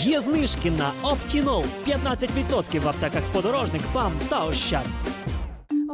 Є знижки на Оптінол 15% в аптеках подорожник, ПАМ та Ощад.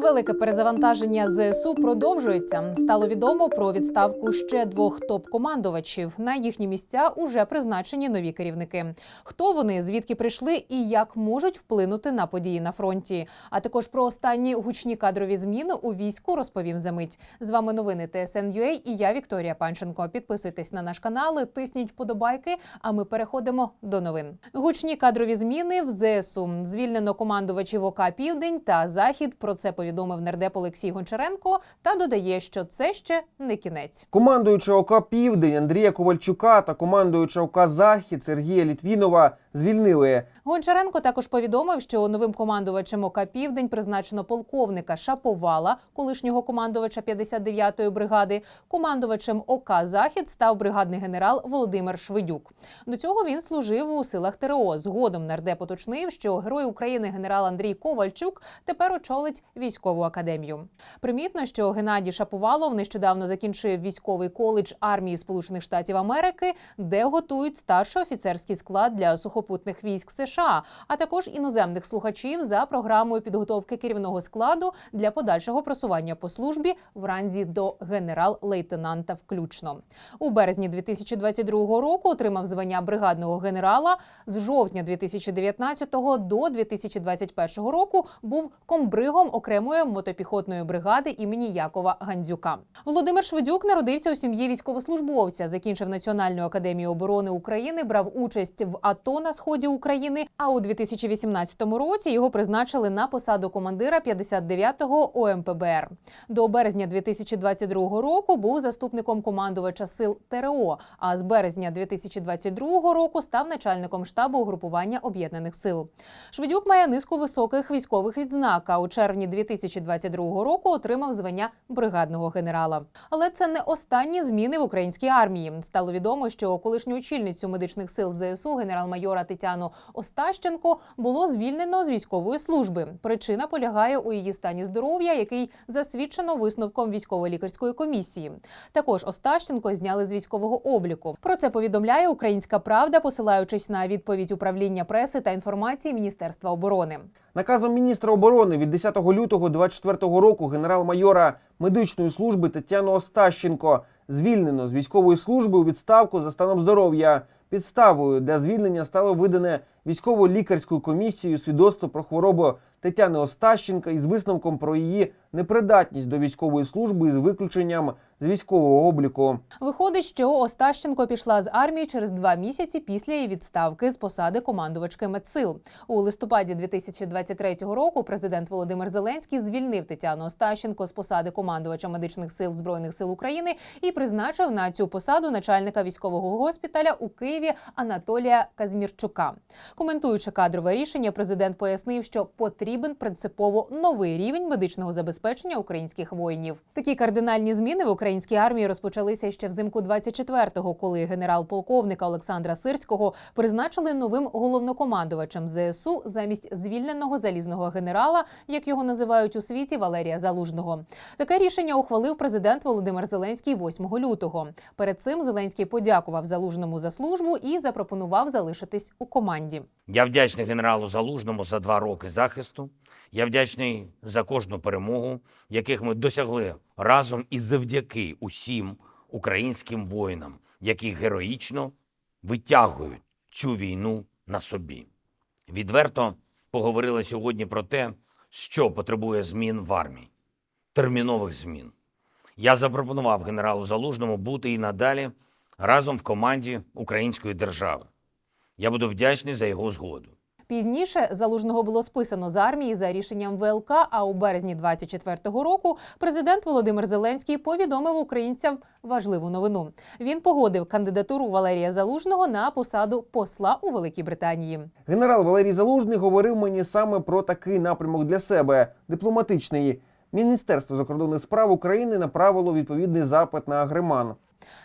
Велике перезавантаження ЗСУ продовжується. Стало відомо про відставку ще двох топ-командувачів. На їхні місця уже призначені нові керівники. Хто вони, звідки прийшли і як можуть вплинути на події на фронті? А також про останні гучні кадрові зміни у війську розповім за мить. З вами новини ТСН.UA і я Вікторія Панченко. Підписуйтесь на наш канал, тисніть вподобайки. А ми переходимо до новин. Гучні кадрові зміни в ЗСУ. Звільнено командувачів ОК Південь та Захід. Про це повідомив нардеп Олексій Гончаренко та додає, що це ще не кінець. Командуюча ОК Південь Андрія Ковальчука та командуюча ОК Захід Сергія Літвінова звільнили. Гончаренко також повідомив, що новим командувачем ОК Південь призначено полковника Шаповала, колишнього командувача 59-ї бригади. Командувачем ОК Захід став бригадний генерал Володимир Швидюк. До цього він служив у силах ТРО. Згодом нардеп уточнив, що герой України генерал Андрій Ковальчук тепер очолить військову академію. Примітно, що Геннадій Шаповалов нещодавно закінчив військовий коледж армії Сполучених Штатів Америки, де готують старший офіцерський склад для сухопутних військ США, а також іноземних слухачів за програмою підготовки керівного складу для подальшого просування по службі в ранзі до генерал-лейтенанта включно. У березні 2022 року отримав звання бригадного генерала. З жовтня 2019 до 2021 року був комбригом окремої мотопіхотної бригади імені Якова Гандзюка. Володимир Шведюк народився у сім'ї військовослужбовця, закінчив Національну академію оборони України, брав участь в АТО на сході України. А у 2018 році його призначили на посаду командира 59-го ОМПБР. До березня 2022 року був заступником командувача сил ТРО. А з березня 2022 року став начальником штабу угрупування об'єднаних сил. Шведюк має низку високих військових відзнак. А у червні 2022 року отримав звання бригадного генерала. Але це не останні зміни в українській армії. Стало відомо, що колишню очільницю медичних сил ЗСУ генерал-майора Тетяну Остащенко було звільнено з військової служби. Причина полягає у її стані здоров'я, який засвідчено висновком військово-лікарської комісії. Також Остащенко зняли з військового обліку. Про це повідомляє Українська Правда, посилаючись на відповідь управління преси та інформації Міністерства оборони. Наказом міністра оборони від 10 лютого 2024 року генерал-майора медичної служби Тетяну Остащенко звільнено з військової служби у відставку за станом здоров'я. Підставою для звільнення стало видане військово-лікарською комісією свідоцтво про хворобу Тетяни Остащенка із висновком про її непридатність до військової служби із виключенням з військового обліку. Виходить, що Остащенко пішла з армії через два місяці після її відставки з посади командувачки медсил. У листопаді 2023 року президент Володимир Зеленський звільнив Тетяну Остащенко з посади командувача медичних сил збройних сил України і призначив на цю посаду начальника військового госпіталя у Києві Анатолія Казмірчука. Коментуючи кадрове рішення, президент пояснив, що потрібен принципово новий рівень медичного забезпечення українських воїнів. Такі кардинальні зміни в українській армії розпочалися ще взимку 24-го, коли генерал-полковника Олександра Сирського призначили новим головнокомандувачем ЗСУ замість звільненого залізного генерала, як його називають у світі Валерія Залужного. Таке рішення ухвалив президент Володимир Зеленський 8 лютого. Перед цим Зеленський подякував залужному за службу і запропонував залишитись у команді. Я вдячний генералу Залужному за два роки захисту. Я вдячний за кожну перемогу, яких ми досягли разом і завдяки усім українським воїнам, які героїчно витягують цю війну на собі. Відверто поговорили сьогодні про те, що потребує змін в армії, термінових змін. Я запропонував генералу Залужному бути і надалі разом в команді української держави. Я буду вдячний за його згоду. Пізніше залужного було списано з армії за рішенням ВЛК. А у березні 24-го року президент Володимир Зеленський повідомив українцям важливу новину. Він погодив кандидатуру Валерія Залужного на посаду посла у Великій Британії. Генерал Валерій Залужний говорив мені саме про такий напрямок для себе дипломатичний. Міністерство закордонних справ України направило відповідний запит на Агреман.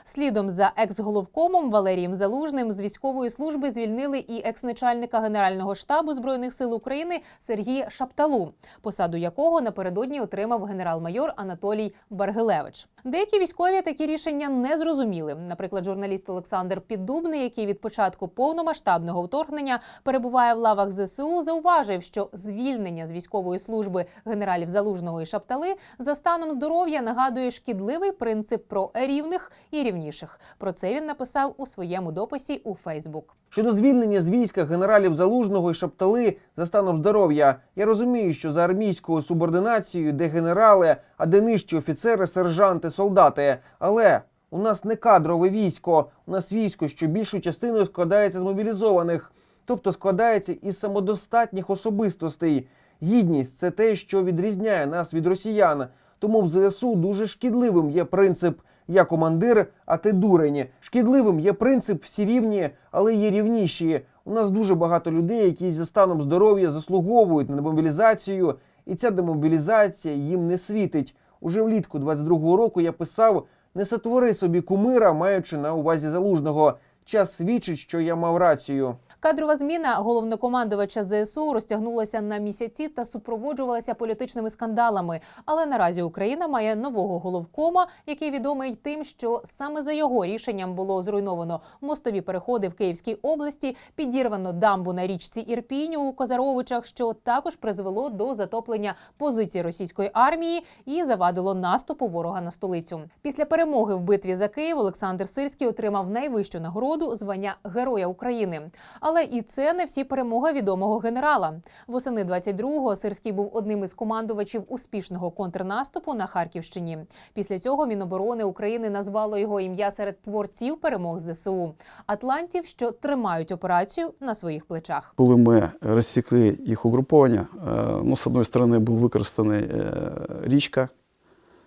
Слідом за екс-головкомом Валерієм Залужним з військової служби звільнили і екс-начальника Генерального штабу збройних сил України Сергія Шапталу, посаду якого напередодні отримав генерал-майор Анатолій Баргилевич. Деякі військові такі рішення не зрозуміли. Наприклад, журналіст Олександр Піддубний, який від початку повномасштабного вторгнення перебуває в лавах ЗСУ, зауважив, що звільнення з військової служби генералів Залужного і Шаптали за станом здоров'я нагадує шкідливий принцип про рівних і рівніших. Про це він написав у своєму дописі у Фейсбук. Щодо звільнення з війська генералів Залужного і Шаптали за станом здоров'я, я розумію, що за армійською субординацією, де генерали, а де нижчі офіцери, сержанти, солдати. Але у нас не кадрове військо, у нас військо, що більшою частиною складається з мобілізованих, тобто складається із самодостатніх особистостей. Гідність це те, що відрізняє нас від росіян. Тому в ЗСУ дуже шкідливим є принцип я командир, а ти дурень. Шкідливим є принцип всі рівні, але є рівніші. У нас дуже багато людей, які за станом здоров'я заслуговують на демобілізацію, і ця демобілізація їм не світить. Уже влітку 22-го року я писав: не сотвори собі кумира, маючи на увазі залужного. Час свідчить, що я мав рацію. Кадрова зміна головнокомандувача ЗСУ розтягнулася на місяці та супроводжувалася політичними скандалами. Але наразі Україна має нового головкома, який відомий тим, що саме за його рішенням було зруйновано мостові переходи в Київській області, підірвано дамбу на річці Ірпіню у Козаровичах, що також призвело до затоплення позицій російської армії і завадило наступу ворога на столицю. Після перемоги в битві за Київ Олександр Сирський отримав найвищу нагороду звання Героя України. Але і це не всі перемоги відомого генерала. Восени 22-го Сирський був одним із командувачів успішного контрнаступу на Харківщині. Після цього Міноборони України назвало його ім'я серед творців перемог ЗСУ Атлантів, що тримають операцію на своїх плечах. Коли ми розсікли їх угруповання, е, ну, з одної сторони був використаний е, річка,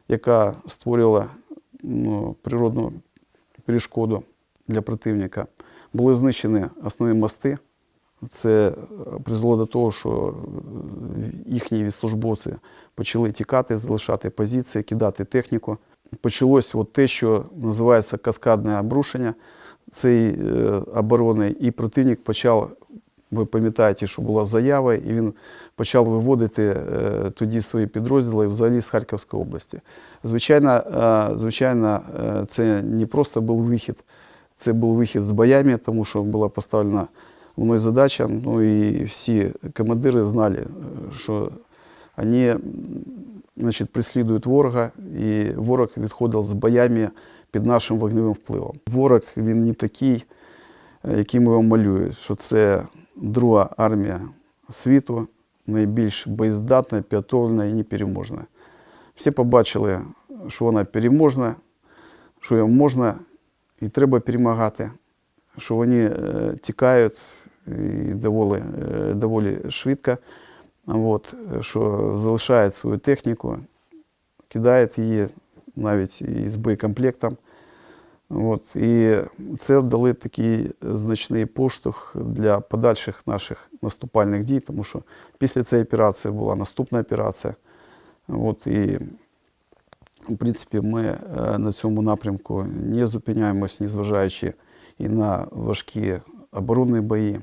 яка створювала ну, природну перешкоду для противника. Були знищені основні мости. Це е, призвело до того, що е, їхні службовці почали тікати, залишати позиції, кидати техніку. Почалось от те, що називається каскадне обрушення цієї е, оборони, і противник почав, ви пам'ятаєте, що була заява, і він почав виводити тоді свої підрозділи взагалі з Харківської області. Звичайно, звичайно, це не просто був вихід, це був вихід з боями, тому що була поставлена мною задача. Ну і всі командири знали, е, що вони значить, преслідують ворога, і ворог відходив з боями під нашим вогневим впливом. Ворог він не такий, е, який ми його малюють, що це друга армія світу, найбільш боєздатна, підготовлена і непереможна. Всі побачили, що вона переможна, що її можна і треба перемагати, що вони е, тікають і доволі, е, доволі швидко, от, що залишають свою техніку, кидають її навіть із боєкомплектом. От, і це дали такий значний поштовх для подальших наших наступальних дій, тому що після цієї операції була наступна операція. От, і, в принципі, ми е, на цьому напрямку не зупиняємось, незважаючи і на важкі оборонні бої.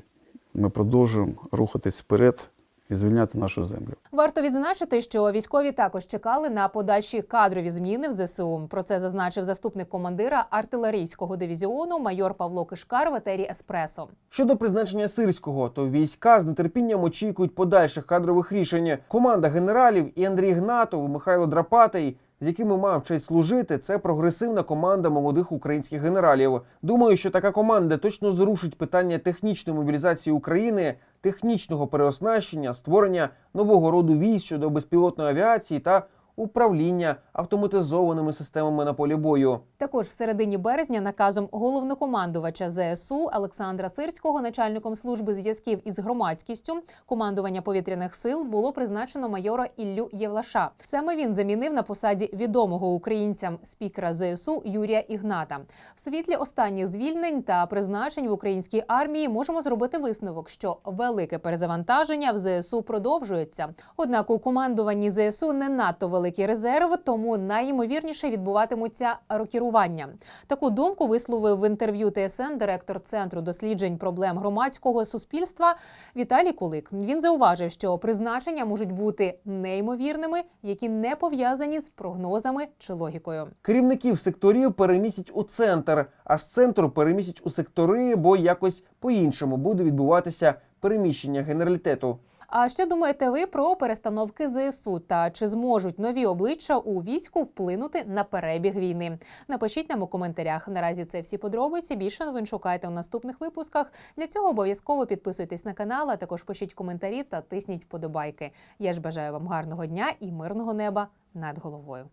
Ми продовжуємо рухатись вперед і звільняти нашу землю. Варто відзначити, що військові також чекали на подальші кадрові зміни в ЗСУ. Про це зазначив заступник командира артилерійського дивізіону майор Павло Кишкар в етері Еспресо. Щодо призначення сирського, то війська з нетерпінням очікують подальших кадрових рішень. Команда генералів і Андрій Гнатов, і Михайло Драпатий, з якими мав честь служити, це прогресивна команда молодих українських генералів. Думаю, що така команда точно зрушить питання технічної мобілізації України, технічного переоснащення, створення нового роду військ щодо безпілотної авіації та управління автоматизованими системами на полі бою. Також в середині березня наказом головнокомандувача ЗСУ Олександра Сирського, начальником служби зв'язків із громадськістю командування повітряних сил було призначено майора Іллю Євлаша. Саме він замінив на посаді відомого українцям спікера ЗСУ Юрія Ігната. В світлі останніх звільнень та призначень в українській армії можемо зробити висновок, що велике перезавантаження в ЗСУ продовжується. Однак у командуванні ЗСУ не надто великі великий резерв, тому найімовірніше відбуватимуться рокірування. Таку думку висловив в інтерв'ю ТСН директор центру досліджень проблем громадського суспільства Віталій Кулик. Він зауважив, що призначення можуть бути неймовірними, які не пов'язані з прогнозами чи логікою. Керівників секторів перемістять у центр, а з центру перемістять у сектори, бо якось по-іншому буде відбуватися переміщення генералітету. А що думаєте ви про перестановки ЗСУ та чи зможуть нові обличчя у війську вплинути на перебіг війни? Напишіть нам у коментарях. Наразі це всі подробиці. Більше новин шукайте у наступних випусках. Для цього обов'язково підписуйтесь на канал, а також пишіть коментарі та тисніть вподобайки. Я ж бажаю вам гарного дня і мирного неба над головою.